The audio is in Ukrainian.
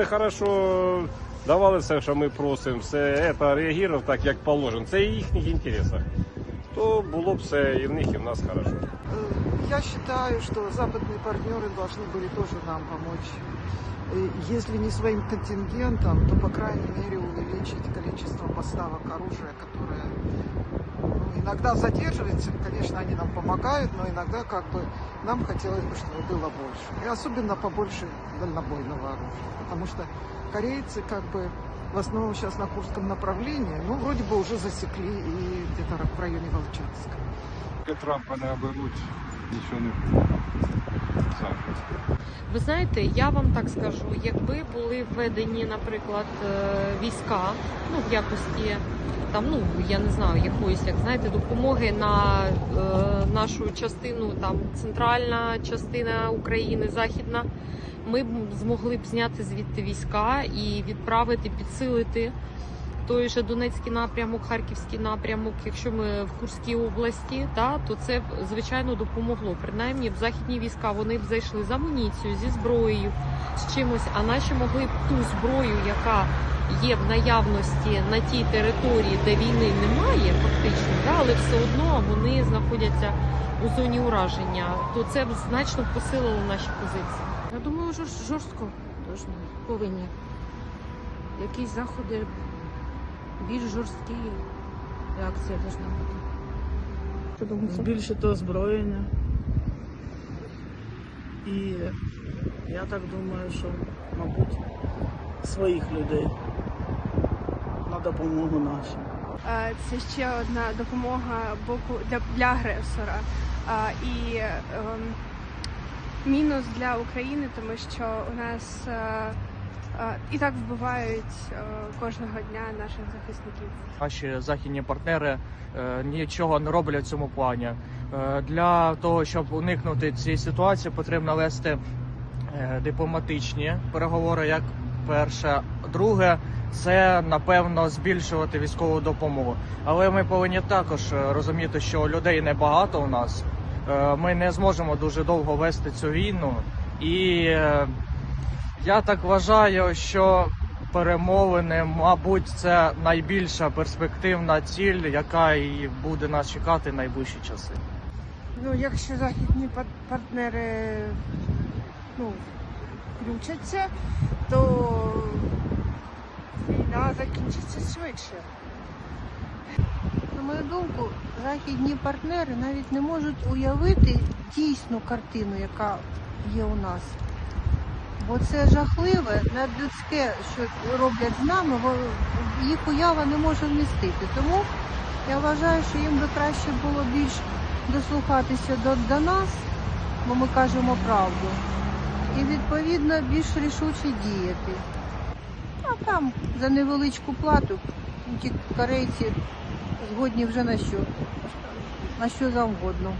вони хорошо давали все, що ми просимо, все це реагував так, як положено. Це і в їхніх інтересах. То було б все і в них, і в нас хорошо. Э, Я считаю, что западные партнеры должны были тоже нам помочь. Э, Если не своим контингентом, то, по крайней мере, увеличить количество поставок оружия, которое ну, иногда задерживается. Конечно, они нам помогают, но иногда как бы нам хотелось бы, чтобы было больше. И особенно побольше дальнобойного оружия. Потому что корейцы как бы в основном сейчас на Курском направлении, ну, вроде бы уже засекли и где-то в районе Волчанска. Поки Трампа не оберуть, нічого не буде. Захист. ви знаєте, я вам так скажу, якби були введені, наприклад, е, війська, ну в якості там, ну я не знаю, якоїсь, як знаєте, допомоги на е, нашу частину, там центральна частина України, західна, ми б змогли б зняти звідти війська і відправити, підсилити той же Донецький напрямок, Харківський напрямок. Якщо ми в Курській області, та то це звичайно допомогло. Принаймні б західні війська вони б зайшли з амуніцією, зі зброєю, з чимось, а наші могли б ту зброю, яка є в наявності на тій території, де війни немає, фактично, да, але все одно вони знаходяться у зоні ураження, то це б значно посилило наші позиції. Я думаю, жорстко повинні. Якісь заходи більш жорсткі реакція должна бути. збільшити озброєння. І я так думаю, що, мабуть, своїх людей на допомогу нашим. Це ще одна допомога боку для, для агресора. І ем, мінус для України, тому що у нас е, і так вбивають е, кожного дня наших захисників. Наші західні партнери е, нічого не роблять в цьому плані. Е, Для того, щоб уникнути цієї ситуації, потрібно вести е, дипломатичні переговори. Як перше, друге, це напевно збільшувати військову допомогу. Але ми повинні також е, розуміти, що людей небагато у нас. Е, Ми не зможемо дуже довго вести цю війну, і е, я так вважаю, що перемовини, мабуть, це найбільша перспективна ціль, яка і буде нас чекати найближчі часи. Ну, якщо західні партнери ну, включаться, то війна закінчиться швидше. На мою думку, західні партнери навіть не можуть уявити дійсну картину, яка є у нас. Бо це жахливе, надлюдське, що роблять з нами, їх уява не може вмістити. Тому я вважаю, що їм би краще було більш дослухатися до, до нас, бо ми кажемо правду, і відповідно більш рішуче діяти. А там за невеличку плату ті корейці згодні вже на що, на що завгодно.